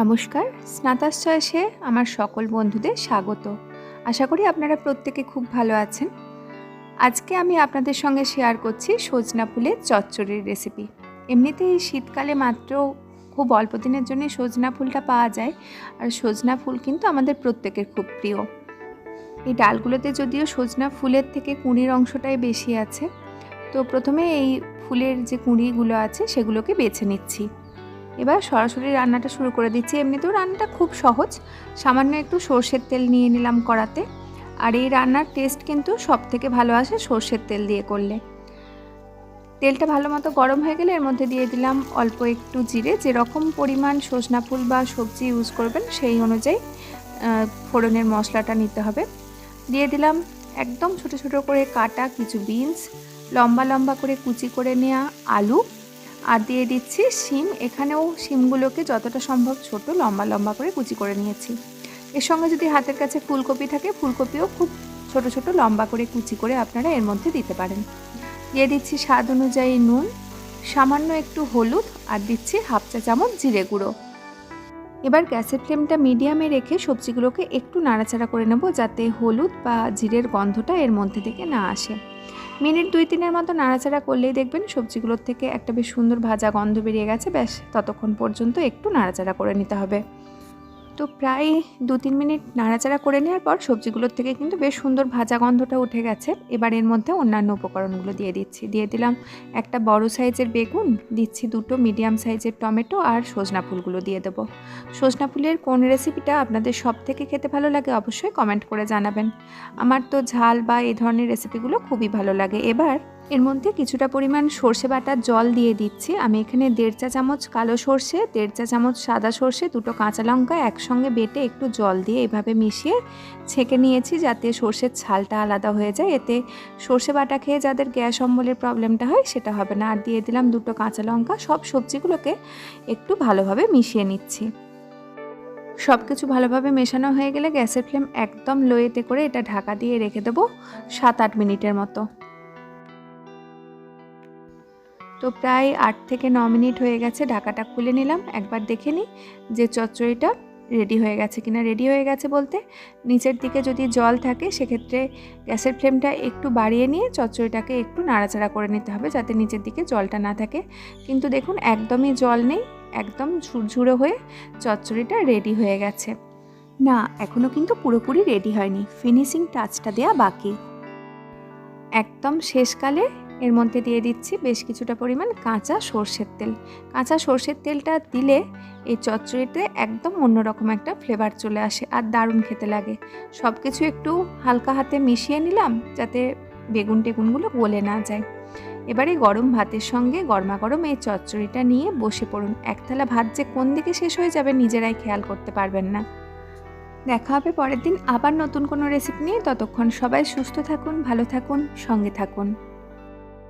নমস্কার, স্নাতাস চয়েসে আমার সকল বন্ধুদের স্বাগত। আশা করি আপনারা প্রত্যেকে খুব ভালো আছেন। আজকে আমি আপনাদের সঙ্গে শেয়ার করছি সজনা ফুলের চচ্চড়ির রেসিপি এমনিতে এই শীতকালে মাত্র খুব অল্প দিনের জন্য সজনা ফুলটা পাওয়া যায়, আর সজনা ফুল কিন্তু আমাদের প্রত্যেকের খুব প্রিয়। এই ডালগুলোতে যদিও সজনা ফুলের থেকে কুঁড়ির অংশটাই বেশি আছে, তো প্রথমে এই ফুলের যে কুঁড়িগুলো আছে সেগুলোকে বেছে নিচ্ছি। এবার সরাসরি রান্নাটা শুরু করে দিচ্ছি। এমনিতেও রান্নাটা খুব সহজ। সামান্য একটু সর্ষের তেল নিয়ে নিলাম কড়াতে। আর এই রান্নার টেস্ট কিন্তু সব থেকে ভালো আসে সর্ষের তেল দিয়ে করলে। তেলটা ভালো মতো গরম হয়ে গেলে এর মধ্যে দিয়ে দিলাম অল্প একটু জিরে। যেরকম পরিমাণ সজনা ফুল বা সবজি ইউজ করবেন সেই অনুযায়ী ফোড়নের মশলাটা নিতে হবে। দিয়ে দিলাম একদম ছোট ছোট করে কাটা কিছু বিনস লম্বা লম্বা করে কুচি করে নেওয়া আলু। আর দিয়ে দিচ্ছি শিম। এখানেও শিমগুলোকে যতটা সম্ভব ছোট, লম্বা লম্বা করে কুচি করে নিয়েছি। এর সঙ্গে যদি হাতের কাছে ফুলকপি থাকে, ফুলকপিও খুব ছোট ছোট, লম্বা করে কুচি করে আপনারা এর মধ্যে দিতে পারেন। দিয়ে দিচ্ছি স্বাদ অনুযায়ী নুন, সামান্য একটু হলুদ আর দিচ্ছি হাফ চা চামচ জিরে গুঁড়ো। এবার গ্যাসের ফ্লেমটা মিডিয়ামে রেখে সবজিগুলোকে একটু নাড়াচাড়া করে নেব যাতে হলুদ বা জিরের গন্ধটা এর মধ্যে থেকে না আসে। মিনিট দুই তিনের মতো নাড়াচাড়া করলেই দেখবেন সবজিগুলোর থেকে একটা বেশ সুন্দর ভাজা গন্ধ বেরিয়ে গেছে। ব্যাস ততক্ষণ পর্যন্ত একটু নাড়াচাড়া করে নিতে হবে। তো প্রায় দু তিন মিনিট নাড়াচাড়া করে নেওয়ার পর সবজিগুলোর থেকে কিন্তু বেশ সুন্দর ভাজা গন্ধটা উঠে গেছে। এবার এর মধ্যে অন্যান্য উপকরণগুলো দিয়ে দিচ্ছি। দিয়ে দিলাম একটা বড় সাইজের বেগুন, দিচ্ছি দুটো মিডিয়াম সাইজের টমেটো আর সজনা ফুলগুলো দিয়ে দেবো। সজনা ফুলের কোন রেসিপিটা আপনাদের সব থেকে খেতে ভালো লাগে অবশ্যই কমেন্ট করে জানাবেন। আমার তো ঝাল বা এই ধরনের রেসিপিগুলো খুবই ভালো লাগে। এবার এর মধ্যে কিছুটা পরিমাণ সর্ষে বাটার জল দিয়ে দিচ্ছি। আমি এখানে দেড় চা চামচ কালো সর্ষে, দেড় চা চামচ সাদা সর্ষে, দুটো কাঁচা লঙ্কা একসঙ্গে বেটে একটু জল দিয়ে এভাবে মিশিয়ে ছেঁকে নিয়েছি যাতে সর্ষের ছালটা আলাদা হয়ে যায়। এতে সর্ষে বাটা খেয়ে যাদের গ্যাস অম্বলের প্রবলেমটা হয় সেটা হবে না। আর দিয়ে দিলাম দুটো কাঁচা লঙ্কা। সব সবজিগুলোকে একটু ভালোভাবে মিশিয়ে নিচ্ছি। সব কিছু ভালোভাবে মেশানো হয়ে গেলে গ্যাসের ফ্লেম একদম লোয়েতে করে এটা ঢাকা দিয়ে রেখে দেবো সাত আট মিনিটের মতো। তো প্রায় আট থেকে ন মিনিট হয়ে গেছে, ঢাকাটা খুলে নিলাম। একবার দেখে নিই যে চচ্চড়িটা রেডি হয়ে গেছে কিনা। রেডি হয়ে গেছে বলতে নিচের দিকে যদি জল থাকে, সেক্ষেত্রে গ্যাসের ফ্লেমটা একটু বাড়িয়ে নিয়ে চচ্চড়িটাকে একটু নাড়াচাড়া করে নিতে হবে যাতে নিচের দিকে জলটা না থাকে। কিন্তু দেখুন, একদমই জল নেই, একদম ঝুরঝুরো হয়ে চচ্চড়িটা রেডি হয়ে গেছে। না এখনও কিন্তু পুরোপুরি রেডি হয়নি। ফিনিশিং টাচটা দেওয়া বাকি। একদম শেষকালে এর মধ্যে দিয়ে দিচ্ছি বেশ কিছুটা পরিমাণ কাঁচা সর্ষের তেল। কাঁচা সর্ষের তেলটা দিলে এই চচ্চড়িতে একদম অন্যরকম একটা ফ্লেভার চলে আসে আর দারুণ খেতে লাগে। সব কিছু একটু হালকা হাতে মিশিয়ে নিলাম যাতে বেগুন টেগুনগুলো গলে না যায়। এবারে গরম ভাতের সঙ্গে গরমা গরম এই চচ্চড়িটা নিয়ে বসে পড়ুন। একতলা ভাত যে কোন দিকে শেষ হয়ে যাবে নিজেরাই খেয়াল করতে পারবেন না। দেখা হবে পরের দিন আবার নতুন কোনো রেসিপি নিয়ে। ততক্ষণ সবাই সুস্থ থাকুন, ভালো থাকুন, সঙ্গে থাকুন।